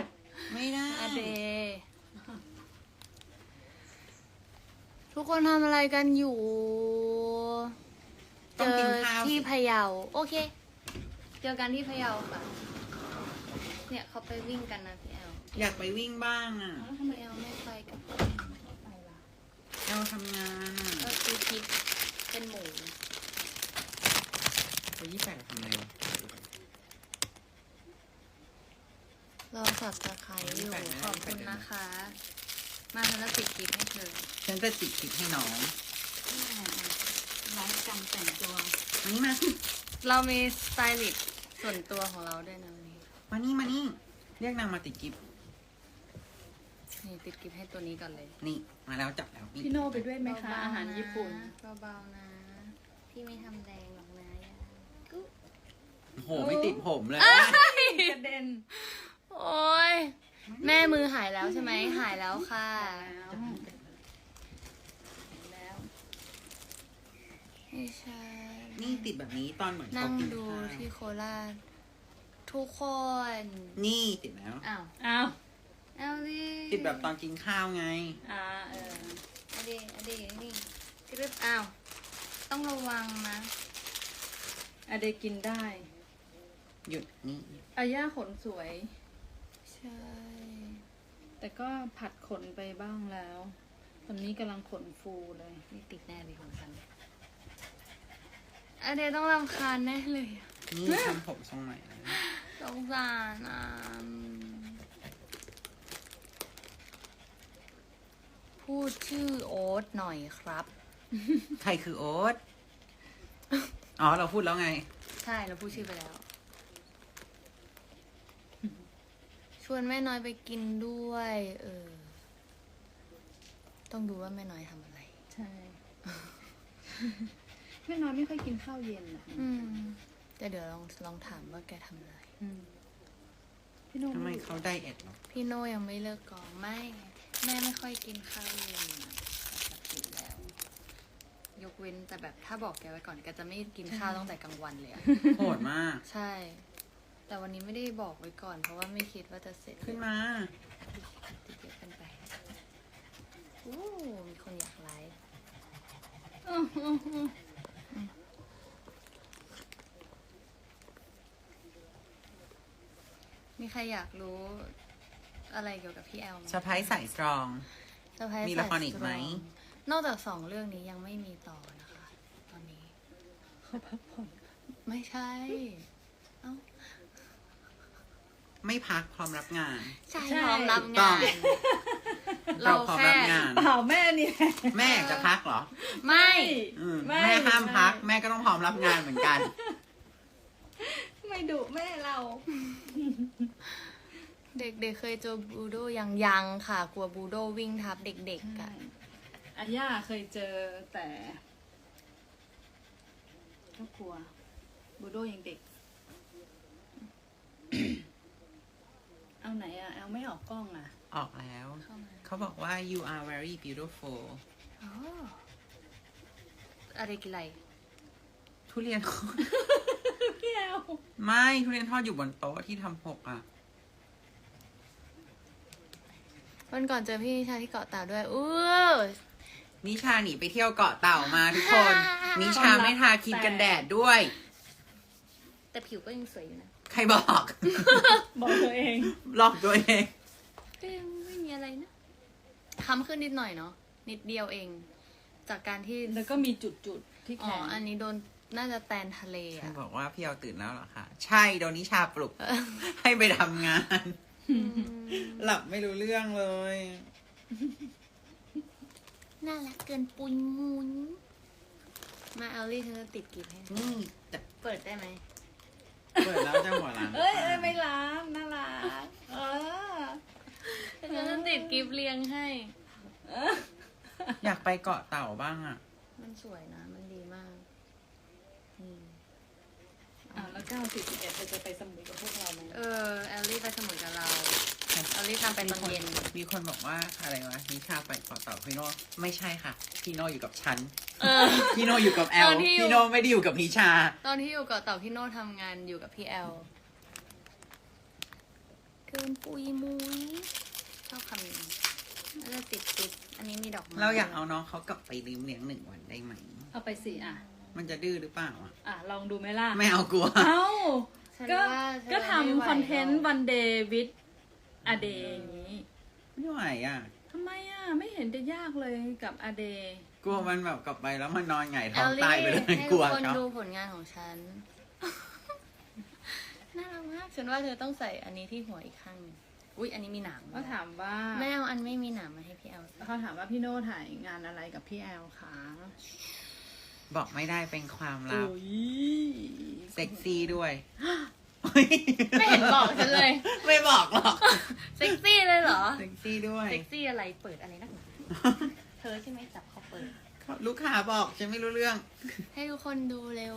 ษไม่ได้อเดทุกคนทำอะไรกันอยู่ เจต้องอกินข้าวที่สิพะเยา โอเค เจอกันที่พะเยาค่ะ เนี่ยเขาไปวิ่งกันนะพี่แอลอยากไปวิ่งบ้างอะแล้วทำไมแอลไม่ไปกับเราทำงานอะก็คือคิดเป็นหมูไปยี่แปดทำอะไรวะ เราสับตะไคร้อยู่ขอบคุณนะคะ มาฉันจะติดคลิปให้เธอฉันจะติดคลิปให้น้องไลฟ์การแต่งตัวมานี่มาเรามีสไตลิสต์ส่วนตัวของเราด้วยนะวันนี้มานี่มานี่เรียกนางมาติดคลิปนี่ติดคลิปให้ตัวนี้ก่อนเลย นี่มาแล้วจับแล้วพี่โน่ไปด้วยไหมคะอาหารญี่ปุ่นเบาๆนะ พี่ไม่ทำแดงหรอกนะโอ้โหไม่ติดผมเลยกระเด็น โอ้ยแม่มือหายแล้วใช่ไหมหายแล้วค่ะแล้วแล้วไม่ใช่ นี่ติดแบบนี้ตอนเหมือนนั่เขางกินดูข้าวที่โคราชทุกคน นี่ติดแล้ว อ้าวอ้าวเอาดิติดแบบตอนกินข้าวไง อ่าเออเอาดิเอาดินี่กรึบอ้าว ต้องระวังนะ อะเดกินได้หยุดนี่อาย่าขนสวย ใช่ แต่ก็ผัดขนไปบ้างแล้ว ตอนนี้กำลังขนฟูเลยนี่ติดแน่เลยของฉันอันเดยวต้องรำคาญแน่เลยอะนี่ทำผมทรงใหม่แล้วสงสารอะพูดชื่อโอ๊ตหน่อยครับ ใครคือโอ๊ต อ๋อ เราพูดแล้วไง ใช่ เราพูดชื่อไปแล้ว ช วนแม่น้อยไปกินด้วย เออ ต้องดูว่าแม่น้อยทำอะไร ใช่ แม่น้อยไม่ค่อยกินข้าวเย็นอะอืมแต่เดี๋ยวลองลองถามว่าแกทำอะไร อืมพี่โน่ทำไมเขาไดเอทหรอพี่โน่ยังไม่เลิกกองไม่ แม่ไม่ค่อยกินข้าวเย็นอะปกติแล้ว ยกเว้นแต่แบบถ้าบอกแกไว้ก่อนแกจะไม่กินข้าวตั้งแต่กลางวันเลยอะโหดมาก ใช่ แต่วันนี้ไม่ได้บอกไว้ก่อน เพราะว่าไม่คิดว่าจะเสร็จขึ้นมาติดเยอะเกันไปอู้มีคนอยากไลฟ์อื้ออื้ออื้อมีใครอยากรู้ อะไรเกี่ยวกับพี่แอลไหมสะพ้ายใส่สตรองเซอร์ไพรส์มีละครอีกไหมสายสตรองนอกจากสองเรื่องนี้ยังไม่มีต่อนะคะ ตอนนี้เขาพักผ่อนไม่ใช่ เอ้า ไม่พักพร้อมรับงาน ใช่พร้อมรับต้งาองนเราพร้อมรับงาน เปล่าแม่นี่แหละ แม่อยากจะพักเหรอไม่ อืมไม่แม่ห้ามพัก ไม่ แม่ก็ต้องพร้อมรับงานเหมือนกัน ไม่ดุแม่เรา เด็กๆเคยเจอบูโดยังยังค่ะ กลัวบูโดวิ่งทับเด็กๆกันอาย่าเคยเจอแต่ก็กลัวบูโดยังเด็ก เอาไหนอะเอาไม่ออกกล้องอะออกแล้ว เข้ามาเขาบอกว่า you are very beautiful อ๋ออะไรกินอะไรทุเรียน พี่แอลไม่ทุเรียนทอดอยู่บนโต๊ะที่ทำหกอะ วันก่อนเจอพี่นิชาที่เกาะเต่าด้วยอู้นิชาหนีไปเที่ยวเกาะเต่ามาทุกคน นิชาไม่ทาครีมกันแดดด้วย แต่ผิวก็ยังสวยอยู่นะ ใครบอก บอกตัวเองหลอกตัวเองก็ยังไม่มีอะไรนะค้ำขึ้นนิดหน่อยเนาะนิดเดียวเอง จากการที่แล้วก็มีจุดๆที่แขอ๋อนอันนี้โดนน่าจะแตนทะเลใครอะบอกว่าพี่เอาตื่นแล้วเหรอคะใช่โดนนิชาปลุก ให้ไปทำงาน หลับไม่รู้เรื่องเลย น่ารักเกินปุยมุนมาเอาลี่ฉันจะติดกิฟให้นี่แต่เปิดได้ไหม เปิดแล้วจะหัวหลังเอ้ยเอ้ยไม่ล้างน่ารักเออฉันจะติดกิฟเรียงให้อยากไปเกาะเต่าบ้างอะ มันสวยนะ มันดีมากนี่อ่าแล้วเก้าสิบสิบเอ็ดเธอจะไปสมุยกับพวกเราไหมเออ แอลลี่ไปสมุยกับเรา แอลลี่ตามไปตอนเย็น มีคนบอกว่าอะไรวะนิชาไปเกาะเต่าพี่โน่ไม่ใช่ค่ะ พี่โน่อยู่กับฉัน เออ พี่โน่อยู่กับแอตลอนที่อยู่ พี่โน่ไม่ได้อยู่กับนิชา ตอนที่อยู่เกาะเต่าพี่โน่ทำงานอยู่กับพี่แอล Good เป็นปุยมุยชอบคำนี้แล้วจะติดติดอันนี้มีดอกไม้เราอยากเอาน้องเขากลับไปลืมเลี้ยงหนึ่งวันได้ไหม เอาไปสิอะ มันจะดื้อหรือเปล่าอะอะ ลองดูไหมล่ะ ไม่เอากลัว เอ้า ฉันก็ ว่าฉันก็ไม่ไหวทำคอนเทนต์หรวัอกนเดย์วิดอเดย์อย่างนี้ ไม่ไหวอะ ทำไมอะ ไม่เห็นจะยากเลยกับอเดย์กลัวมันแบบกลับไปแล้วมันนอนหงายแอท้องลลี่ตายไปเลยให้กทุลักวคนเขาดูผลงานของฉัน น่ารักมาก ฉันว่าเธอต้องใส่อันนี้ที่หัวอีกข้างหนึ่งอุ้ยอันนี้มีหนามก็ถามว่าไม่เอาอันไม่มีหนามมาให้พี่แอลใส่เขาถามว่าพี่โน่ถ่ายงานอะไรกับพี่แอลคะบอกไม่ได้เป็นความลับ โอ้ยเซ็กซี่ด้วย ไม่เห็นบอกฉันเลย ไม่บอกหรอกเซ็กซี่เลยเหรอ เซ็กซี่ด้วย เซ็กซี่อะไรเปิดอะไรนักหนาเธอใช่ไหมจับเขาเปิด ลูกค้าบอกฉันไม่รู้เรื่อง ให้ทุกคนดูเร็ว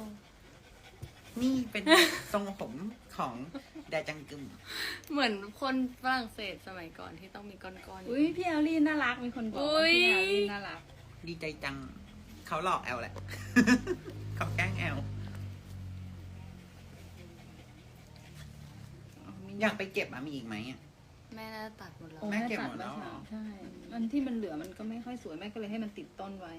นี่เป็นทรงผมของแดจังกึม เหมือนคนฝรั่งเศสสมัยก่อนที่ต้องมีก้อนๆอุ้ยพี่แอลลี่น่ารักมีคนบอกอุ๊ว่ายพี่แอลลี่น่ารัก ดีใจจัง เขาหลอกแอลแหละ เขาแกล้งแอล อยากไปเก็บอะมีอีกไหมอะ แม่น่าตัดหมดแล้วโอ้แม่เก็บหมดแล้วตัเหรอ ใช่มันที่มันเหลือมันก็ไม่ค่อยสวยแม่ก็เลยให้มันติดต้นไว้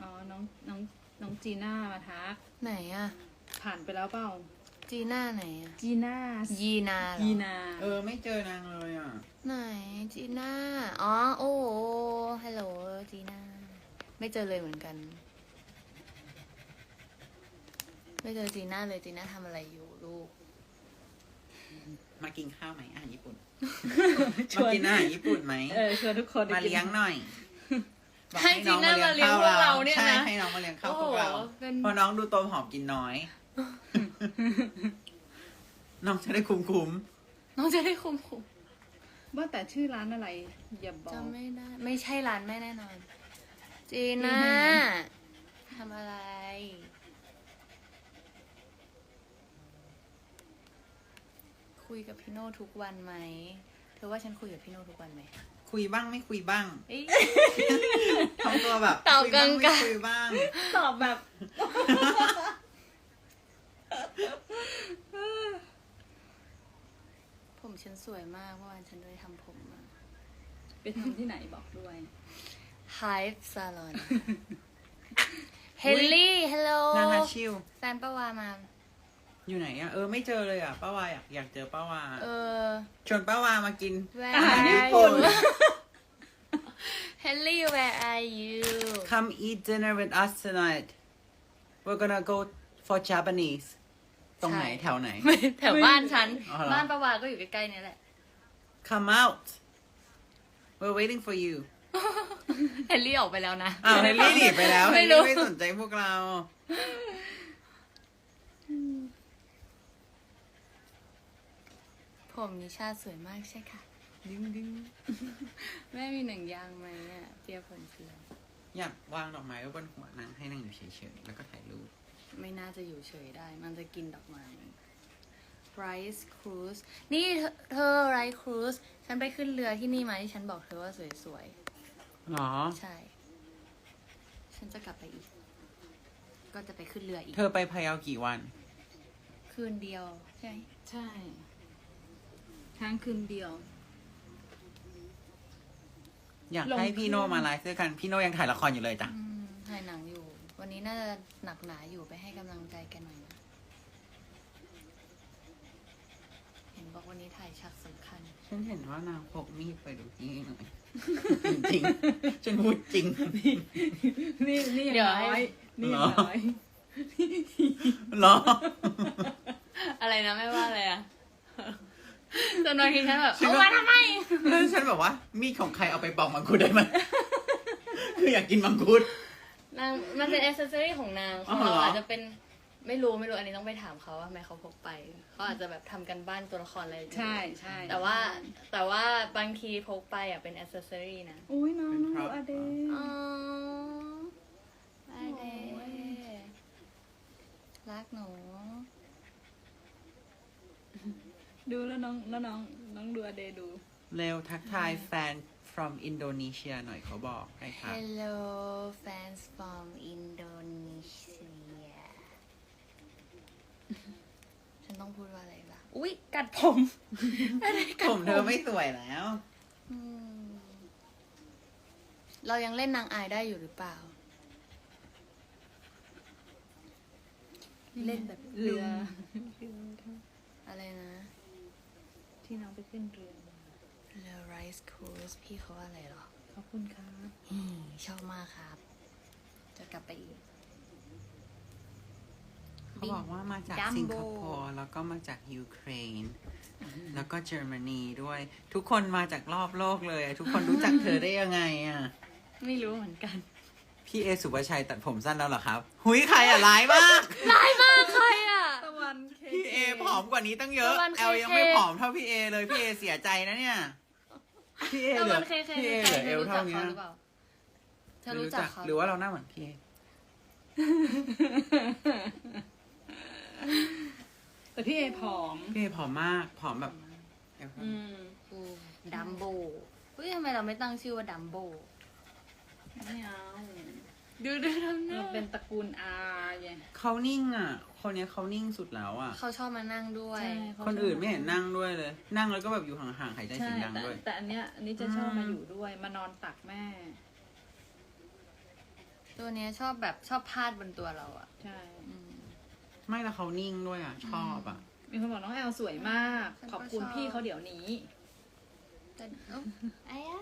อ๋อ น้องน้องน้องจีน่ามาทัก ไหนอะผ่านไปแล้วเปล่า จีน่าไหนอะจีน่ายีนาเหรอยีนาเออ ไม่เจอนางเลยอะไหนจีน่าอ๋อโอ้ฮัลโหลจีน่าไม่เจอเลยเหมือนกัน ไม่เจอจีน่าเลยจีน่าทำอะไรอยู่ลูก มากินข้าวไหมอาหารญี่ปุ่น ชมาวน กินอาหารญี่ปุ่นไหม เออชวนทุกคนมาเลี้ยงหน่อยบอกให้จีน่ามาเลี้ยงพวกเราเนี่ยนะ ใช่ให้น้องมาเลี้ยงข้าวพวกเราโอ้โหเป็น เพราะน้องดูโตวผอมกินน้อย น้องจะได้คุ้มคุ้มน้องจะได้คุมคุมว่าแต่ชื่อร้านอะไร อย่าบอก จำไม่ได้ ไม่ใช่ร้านแม่แน่นอน จีน่าจีน่าทำอะไร คุยกับพี่โน่ทุกวันไหม เธอว่าฉันคุยกับพี่โน่ทุกวันไหม คุยบ้างไม่คุยบ้างเอ้ย ทำตัวแบบตอบคุยบ้างกลางๆไม่คุยบ้าง ตอบแบบ ผมฉันสวยมากเมื่อวานฉันเลยทำผมมา ไปทำที่ไหนบอกด้วย Hive Salon เฮลลี่ ฮัลโหลนางฮัชิว แฟนป้าวามา อยู่ไหนอะเออไม่เจอเลยอะป้าวาอยากอยากเจอป้าวาเออชวนป้าวามากิน Where อาหาร are ญี่ปุ่น you? Helly where are you Come eat dinner with us tonight We're gonna go for Japanese ตรงไหนใช่แถวไหน แถวบ้านฉัน อ๋อเหรอ บ้านป้าวาก็อยู่ใกล้ๆนี่แหละ Come out We're waiting for you เฮลลี่ออกไปแล้วนะ อ้าวเฮนรี่หนีไปแล้วเฮไม่นรู้รี่ไม่สนใจพวกเรา ผมนิชาสวยมากใช่ค่ะ ดึงดึงแม่มีหนังยางไหมอะเปียผมเปียอยากวางดอกไม้ไว้บนหัวนางให้นางอยู่เฉยๆแล้วก็ถ่ายรูป ไม่น่าจะอยู่เฉยได้ มันจะกินดอกไม้ Rice Cruise นี่เธอเธอ Rice Cruise ฉันไปขึ้นเรือที่นี่มาที่ฉันบอกเธอว่าสวยหรอๆใช่ ฉันจะกลับไปอีก ก็จะไปขึ้นเรืออีก เธอไปพะเยากี่วัน คืนเดียวใช่ไหมใช่ ค้างคืนเดียว อยากลงให้พี่โนเครื่องมาไลฟ์ด้วยกันพี่โนยังถ่ายละครอยู่เลยจ้ะอืมถ่ายหนังอยู่ วันนี้น่าจะหนักหนาอยู่ไปให้กำลังใจแกันหน่อยนะเห็นบอกวันนี้ถ่ายฉากสำคัญ ฉันเห็นว่านางพกมีดไปดูที่หน่อย จริงๆฉันพูดจริง นี่นี่เดี๋ยวน้อยให้นี่เหรอ น้อย เหรอ อะไรนะไม่ว่าอะไรอะ จนบางทีฉันแบบฉันเอาก็มาทำไม แล้วฉันแบบว่า มีดของใครเอาไปปอกมังคุดได้ไหมคืออยากกินมังคุด นางมันเป็นอ c เซ s ซอรี่ของนางอ๋ขอองเหรอ เราอาจจะเป็นไม่รู้ไม่รู้อันนี้ต้องไปถามเขาว่าทำไมเขาพกไปเขาอาจจะแบบทำกันบ้านตัวละครอะไรอยู่ใช่ใช่แต่ว่าแต่ว่าบางทีพกไปอะเป็นอ c เซ s ซอรี่นะอุ้ยน้องน้องดูอเดอ๋อได้เด้รักหนู ดูแล้วน้องแล้วน้องน้องดูอเดดู เร็วทักทายแฟน from Indonesia หน่อยเขาบอกให้ค่ะ Hello fans from Indonesia ฉันต้องพูดว่าอะไรบ้างอุ๊ย กัดผมผมเธอไม่สวยแล้ว อืมเรายังเล่นนางอายได้อยู่หรือเปล่า เล่นแบบเรือ อะไรนะ ที่น้องไปขึ้นเรือมาเรือ Rice Cruise พี่เขาว่าอะไรหรอ ขอบคุณครับ อืม ชอบมากครับ จะกลับไปอีก เขาบอกว่ามาจาก Jumbo สิงคโปร์แล้วก็มาจากยูเครน แล้วก็เยอรมนีด้วย ทุกคนมาจากรอบโลกเลยอะทุกคนรู้จักเธอได้ยังไงอะ ไม่รู้เหมือนกัน พี่เอสุภาชัยตัดผมสั้นแล้วเหรอครับ หุยใครอะร้ายมาก ร้ายมากใครอะ ตะวันเค พี่เอผอมกว่านี้ตั้งเยอะตะวันแอลยัง KK ไม่ผอมเท่าพี่เอเลย พี่เอเสียใจนะเนี่ย พี่เอตะเหลืวัอนเคเคพี่เอใคเหรลือเธเออวรู้จัเท่ากนี้เขาหรือเปล่าเธอรู้จักเขาหรือว่าเราหน้าเหมือนพี่เอแต่พี่เอผอม พี่เอผอมมากผอมแบบเอวเท่าอืนี้มอืมดัมโบเฮ้ยทำไมเราไม่ตั้งชื่อว่าดัมโบ ไม่เอา ดูดูทำหมัน้านเป็นตระกูลอาไงเขานิ่งอะ คนเนี้ยเขานิ่งสุดแล้วอะ เขาชอบมานั่งด้วยใช่ขาคนอื่นไม่เห็นนั่งด้วยเลย นั่งแล้วก็แบบอยู่ห่างๆหายใจใช่เสียงดังแต่ด้วย แต่อันเนี้ยอันนี้จะชอบอืมมาอยู่ด้วยมานอนตักแม่ ตัวเนี้ยชอบแบบชอบพาดบนตัวเราอะ ใช่อืมไม่แล้วเขานิ่งด้วยอะ ชอบอะ มีคนบอกน้องแอลสวยมากฉันก็ขอบคุณชอบพี่เขาเดี๋ยวนี้แต่เอ้าไอ้ย่า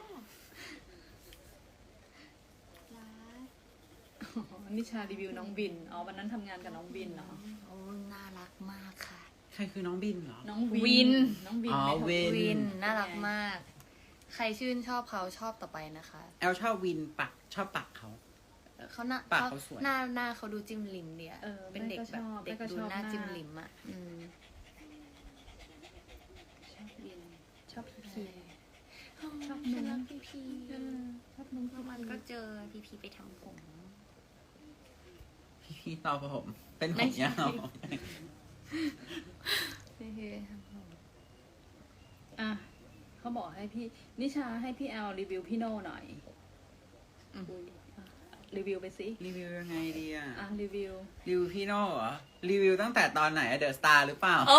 รัก นิชารีวิวน้องบิน อ๋อวันนั้นทำงานกับน้องบินเหรอโอ้น่ารักมากค่ะ ใครคือน้องบินเหรอ น้องวิวินน้องวินอ๋อไม่ถูก วินวินน่ารักมาก ใครชื่นชอบเขาชอบต่อไปนะคะ แอลชอบวินปักชอบปักเขา เขาหน้าปากเขาเขาสวย หน้าหน้าเขาดูจิ้มลิ้มเดียเออเป็นเด็กแบบแม่เด็กก็ดูชอบหน้าแม่ก็ชอบจิ้มลิ้มอะอืมชอบวิน ชอบพี่พีชอบฉันรักพี่พีเออชอบน้องมันก็เจอพี่พีไปทำผม พี่ต่อผม เป็นผไม่มใช่ยาวพี่พีไปทำผมอะเขาบอกให้พี่ นิชาให้พี่แอลรีวิวพี่โน่หน่อยอืมอุ๊ยอะรีวิวไปสิรีวิวยังไงดีอะ อะรีวิว รีวิวพี่โน่เหรอ รีวิวตั้งแต่ตอนไหนเดอะสตาร์หรือเปล่า โอ้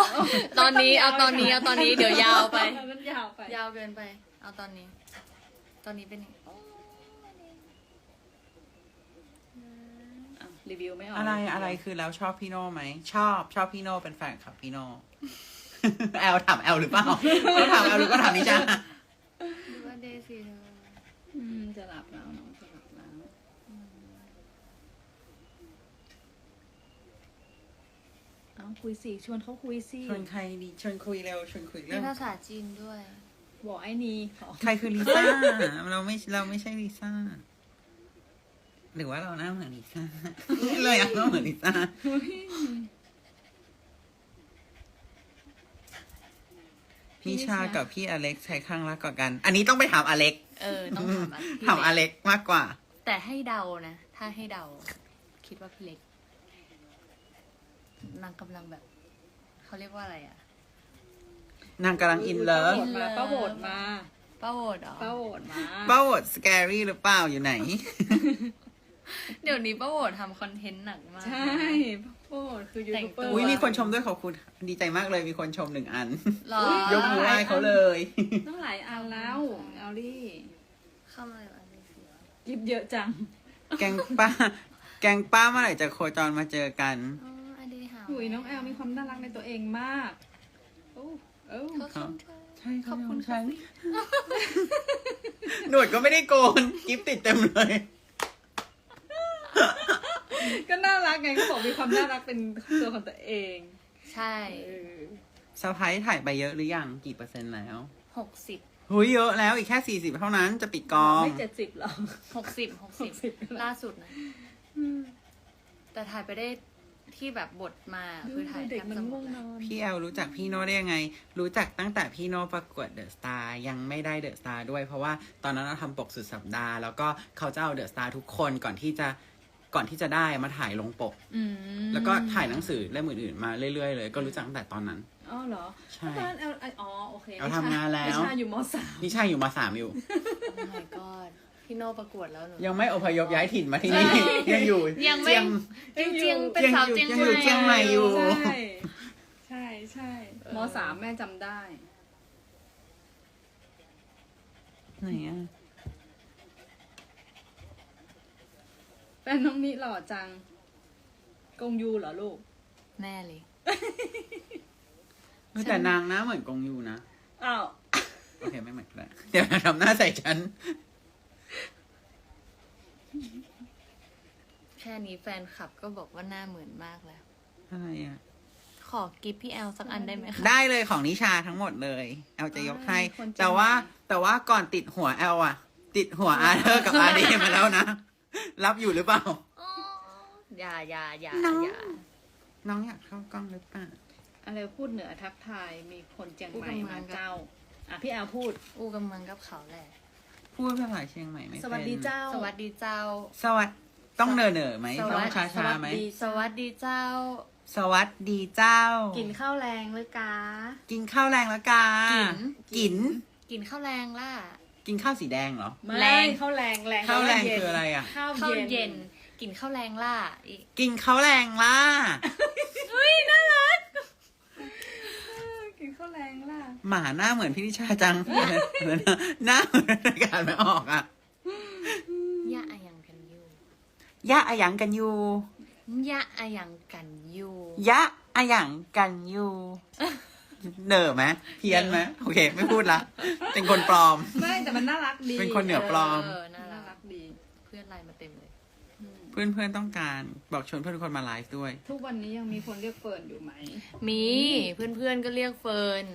ตอนนี้เอาตอนนี้เอาตอนนี้เดี๋ยวยาวไป มันยาวไป ยาวเกินไป เอาตอนนี้ ตอนนี้เป็นยังไงโอ้ อะ รีวิวไม่ออกอะไรอะไรคือแล้วชอบพี่โน่ไหม ชอบชอบพี่โน่เป็นแฟนคลับพี่โน่แอลถามแอลหรือเปล่าเขาถามแอลหรือก็ถามนิชาดูว่าเดซี่เธออืมจะหลับแล้วน้องจะหลับแล้วเอาคุยสิชวนเขาคุยสิชวนใครดีชวนคุยเร็วชวนคุยมีเรื่องภาษาจีนด้วยบอกไอ้นี่ขอใครคือลิซ่าเราไม่เราไม่ใช่ลิซ่า หรือว่าเราหน้าเหมือนลิซ่าเลยอะหน้าเหมือนลิซ่าพี่ชากับพี่อเล็กใครข้างรักกว่ากัน อันนี้ต้องไปถามอเล็กเออ ต้องถามอะพี่ถามอเล็กมากกว่า แต่ให้เดานะ ถ้าให้เดา คิดว่าพี่เล็กนางกำลังแบบ เขาเรียกว่าอะไรอะ นางกำลังอินเลิฟป้าโหวตมาป้าโหดเหรอป้าโหวตมาเป้าหดสแกรี่หรือเปล่าอยู่ไหน เดี๋ยวนี้ป้าโหดทำคอนเทนต์หนักมาก ใช่ป้าโหวตคือยูทูบเบอร์ อุ้ยมีคนชมด้วยขอบคุณ ดีใจมากเลยมีคนชมหนึ่งอัน หรอยกมือไหว้เขาเลย ต้องหลายอันแล้วแอลลี่เข้ามาเลยอันนี้สิกิฟเยอะจังแกงป้า แกงป้าเมื่อไหร่จะโคจรมาเจอกัน อ๋ออันนี้หาหุยน้องแอลมีความน่ารักในตัวเองมากโอ้โอ้เขาชมเธอ ใช่ขอบคุณฉันค่ะหนวดก็ไม่ได้โกนกิฟติดเต็มเลย ก็น่ารักไงเขาบอกมีความน่ารักเป็นตัวของตัวเองใช่เออสะพายถ่ายไปเยอะหรือยังกี่เปอร์เซ็นต์แล้วหกสิบหุยเยอะแล้วอีกแค่สี่สิบเท่านั้นจะปิดกอง ไม่เจ็ดสิบหรอกหกสิบหกสิบ60ล่าสุดนะแต่ถ่ายไปได้ที่แบบบทมาคือถ่ายเด็กแทบมันจะหมง่วดงแล้วนอนพี่แอลรู้จักพี่โน่ได้ยังไง รู้จักตั้งแต่พี่โน่ประกวดเดอะสตาร์ยังไม่ได้เดอะสตาร์ด้วย เพราะว่าตอนนั้นเราทำปกสุดสัปดาห์ แล้วก็เขาจะเอาเดอะสตาร์ทุกคนก่อนที่จะ ก่อนที่จะได้มาถ่ายลงปก อืมแล้วก็ถ่ายหนังสือเล่มอื่นๆมาเรื่อยๆเลย ก็รู้จักตั้งแต่ตอนนั้น อ๋อเหรอใช่ตอนนั้นแอลอ๋อโอเคแอลทำงานแล้วนิชาอยู่มสามนี่ใช่อยู่มาสามอยู่ โอ้ my god พี่โน่ประกวดแล้วหนูยังไม่อพยพย้ายถิ่นมาที่นี่ ยังอยู่ยังไม่ เจีจริงๆเป็นสาวเจียงยังใหอยู่ม่เจียงใหม่อยู่ ใช่ใช่ใช่เออมสามแม่จำได้ ไหนอะ แฟ นน้องนิหล่อจัง กงยูเหรอลูก แน่เลย เออแต่นางหน้าเหมือนกงยูนะ อ้าว โอเคไม่เหมือนกัน เดี๋ยวทำหน้าใส่ฉัน แค่นี้แฟนคลับก็บอกว่าหน้าเหมือนมากแล้ว อะไรอะ ขอกิฟพี่แอลสักอันได้ไหมคะ ได้เลยของนิชาทั้งหมดเลยแอลจะยกให้คนแต่ว่าจำได้แต่ว่าก่อนติดหัวแอลอะ ติดหัวอาร์เธอร์กับอาร์เดมาแล้วนะ รับอยู่หรือเปล่าอ๋ออย่าอย่าอย่าน้อง อย่าน้องอยากเข้ากล้องหรือเปล่า อะไรพูดเหนือทักทายมีคนเจียงใหม่มาเจ้าอะพี่แอลพูด อู้กำลังกับเขาแหละ พูดภาษาเชียงใหม่ไม่เป็นสวัสดีเจ้า สวัสดีเจ้า สวัสดต้องเนอเนอๆไหมสวัส ต้องช้าช้าๆไหม สวัสดีเจ้า สวัสดีเจ้า กินข้าวแรงหรือกากินข้าวแรงแล้วกากิน กิน กินข้าวแรงล่ะ กินข้าวสีแดงเหรอไม่แรงข้าวแรงแรงข้าวแรงเย็นคืออะไรอะ ข้าวข้าวเย็เย็นน กินข้าวแรงล่ะอีกกินข้าวแรงล่ะ กินข้าวแรงล่ะหมาหน้าเหมือนพี่นิชาจัง หน้าเหมือนรายการไม่ออกอะยะอายังกันอยู่ยะอายังกันอยู่ยะอายังกันอยู่ยะอายังกันอยู่ เหนอไหมเพี้ยนไหมโอเค ไม่พูดละ เป็นคนปลอม ไม่แต่มันน่ารักดีเป็นคนเหนือปลอม เออน่าน่ารัรักกดี เพื่อนไลน์มาเต็มเลยอืมเพื่อนเพื่อนๆต้องการบอกชวนเพื่อนทุกคนมาไลฟ์ด้วย ทุกวันนี้ยังมีคนเรียกเฟิร์นอยู่ไหม มีเพื่อนๆก็เรียกเฟิร์น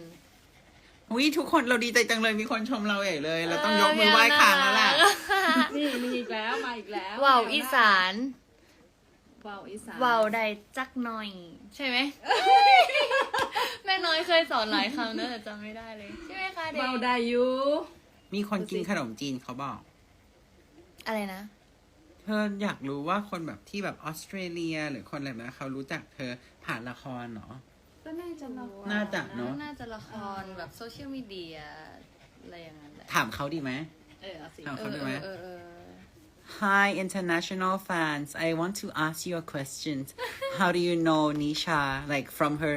อุ้ยทุกคนเราดีใจจังเลยมีคนชมเราใหญ่เลย เราต้องยกมือไหว้ค้างแล้วแหละ นี่มีอีกแล้วมาอีกแล้วว่าวอีสาน ว่าวอีสานว่าวใดจักหน่อย ใช่ไหม แม่น้อยเคยสอนหลายครั้งนะแต่จำไม่ได้เลย ใช่ไหมคะเด็กว่าวไดอยูมีคนกินขนมจีนเขาบอก อะไรนะ เธออยากรู้ว่าคนแบบที่แบบออสเตรเลีย หรือคนอะไรแบบนั้นเขารู้จักเธอผ่านละครเหรอ ก็น่าจะรู้น่าจะเนอะ น่าจะละครแบบโซเชียลมีเดียอะไรอย่างนั้นแหละถามเขาดีไหม เออเอาสิเอาเอเขาอดูเอไหมอเออเออ Hi international fans I want to ask you a question How do you know Nisha like from her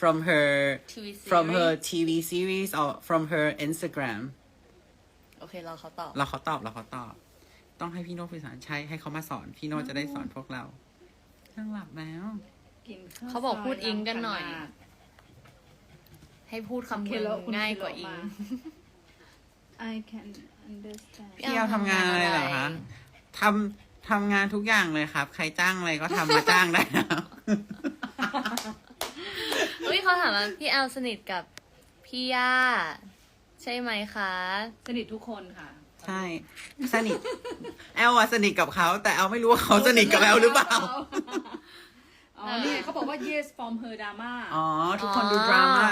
from her ทีวีซี from her TV series or from her Instagram โอเคเราเขาตอบเราเขาตอบเราเขาตอบ ต้องให้พี่โน้ตสื่อสารใช่ให้เขามาสอน พี่โน้ตจะได้สอนพวกเรานั่งหลับแล้วกินข้วเขาบอกพูดซยอิงกันหน่อยลำขนาดให้พูดคำเคเมืโลองคุณง่ายเคโลกว่าอิงมา I can understand พี่เอาทำงานอะไรเหรอคะ ทำทำงานทุกอย่างเลยครับ ใครจ้างอะไรก็ทำมาจ้างได้นะเฮ้ยเขาถามว่าพี่แอลสนิทกับพี่ย่าใช่ไหมคะ สนิททุกคนค่ะ ใช่ สนิท แอลอะสนิทกับเขา แต่แอลไม่รู้ว่าเขาสนิทกับแอลหรือเปล่า อ๋อนี่เขาบอกว่า yes from her drama อ๋อ ทุกคนดูดราม่า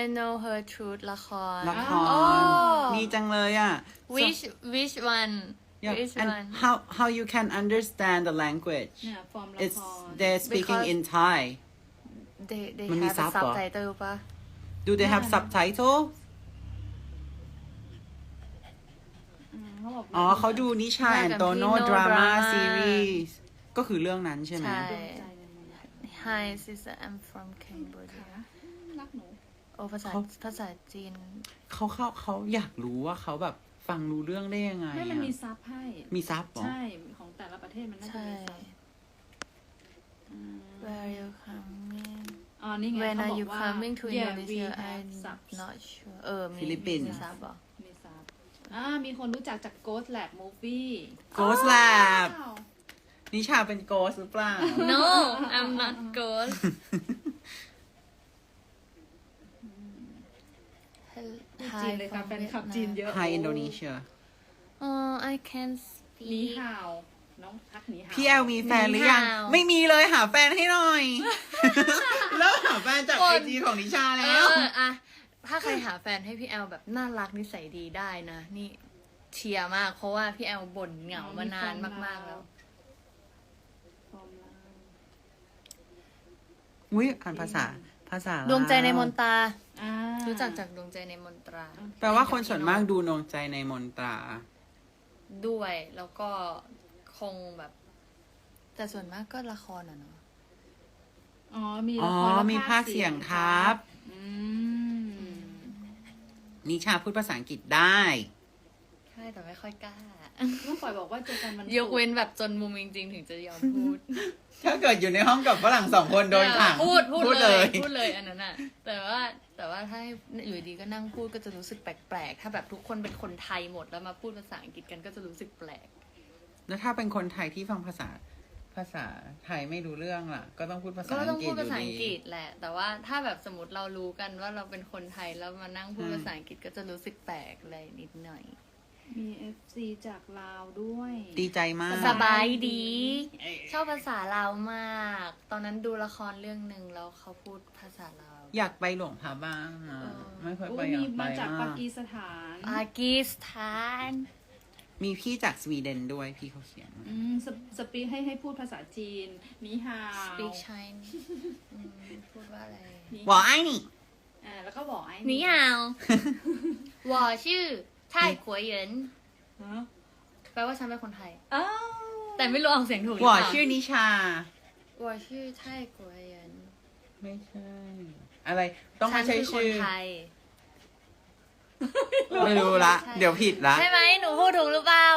I know her truth ละครละคอ๋อรมีจังเลยอะ which which one Yeah, which and one how how you can understand the language เนี่ย from ละ it's คร they're speaking Because- in Thai they they มันมี have a ซับเหรอ subtitle ปะ do they have subtitle อืมเขาบอกอ๋อเขาดูนิชาแอนโตโน No ดราม่า Drama ซีรีส์ก็คือเรื่องนั้นใช่ไหม ใช่ดวงใจในเมือง Hi sister I'm from Cambodia รักหนู โอ้ภาษาเขา ภาษาจีน เขาเขาเขาอยากรู้ว่าเขาแบบ ฟังรู้เรื่องได้ยังไงไม่อะมันมีซับให้ มีซับเหรอ ใช่ ของแต่ละประเทศมันน่าจะใช่ มีซับอืม Where you coming อ๋อนี่ไง When เขา are บอก you ว่า coming to yeah we Indonesia have I'm subs not sure เออมีฟิลิปปินส์ มีซับเหรอ มีซับอ่ามีคนรู้จักจาก Ghost Lab Movie Ghost Lab ว้าวนิชาเป็นโกสหรือเปล่า No I'm not ghost พูด จีนเลยค่ะแฟนคลับจีนเยอะ Hi Indonesia อ๋อ I can หนี speak ห่าวน้องทักหนีห่าวพี่แอลมีแฟนหรือยังมีข่าวไม่มีเลยหาแฟนให้หน่อย แล้วหาแฟนจากคไอนจีของนิชาเอแล้ว ออะถ้าใครหาแฟนให้พี่แอลแบบน่ารักนิสัยดีได้นะ นี่เชียร์มาก เพราะว่าพี่แอลบ่นเหงามานานมากๆแล้ว ฟอร์มลาว อุ้ยอ่านภาษา ภาษาดวงใจในมนตราอ่ารู้จักจากดวงใจในมนตราแปลว่าคนส่วนมากดูดวงใจในมนตรา ด้วยแล้วก็คงแบบ แต่ส่วนมากก็ละครอะเนาะอ๋อ มีอ๋ละอครและมีภาคเสียงครับ อืม นิชาพูดภาษาอังกฤษได้ใช่ แต่ไม่ค่อยกล้า น้องปล่อยบอกว่าเจอกันมันยกเว้นแบบจนมุมจริงๆ ถึงจะยอมพูดถ้าเกิดอยู่ในห้องกับฝรั่งสองคนโดนขังพูดพูดพูดเลเลยยพูดเลยอันนั้นอะ แต่ว่าแต่ว่าถ้าให้อยู่ดีก็นั่งพูดก็จะรู้สึกแปลกๆ ถ้าแบบทุกคนเป็นคนไทยหมดแล้วมาพูดภาษาอังกฤษกันก็จะรู้สึกแปลก แล้วถ้าเป็นคนไทยที่ฟังภาษาภาษาไทยไม่รู้เรื่องล่ะ ก็ต้องพูดภาษาก็อัต้องงกฤพูษดอภาษายู่อังกดีฤษแหละ แต่ว่าถ้าแบบสมมติเรารู้กันว่าเราเป็นคนไทยแล้วมานั่งพูดอืมภาษาอังกฤษก็จะรู้สึกแปลกอะไรนิดหน่อย มีเอฟซีจากลาวด้วย ดีใจมาก สบายดี ชอบภาษาลาวมาก ตอนนั้นดูละครเรื่องหนึ่งแล้วเขาพูดภาษาลาว อยากไปหลวงพระบ้างอะเออไม่เคยโอ้ไปยอยามีกไปมาจากมาปากกีสถานปากีสถาน มีพี่จากสวีเดนด้วยพี่เขาเขียนมาอืมสสปีให้ให้พูดภาษาจีนนีฮาว speak Chinese อืมพูดว่าอะไรนี่บอกไอ้นี่ อ่าแล้วก็บอกไอ้ 你好我是泰国人 ฮะ แปลว่าฉันเป็นคนไทย อ้าว แต่ไม่รู้ออกเสียงถูกหรือ ว่า เปล่า ชื่อนิชา 我是泰国人 ไม่ใช่ อะไร ต้องไม่ใช่ ฉันคือค ชื่ น อ ไทย ไม่รู้ละ ใช่ เดี๋ยวผิดละ ใช่ไหมหนูพูดถูกหรือเปล่า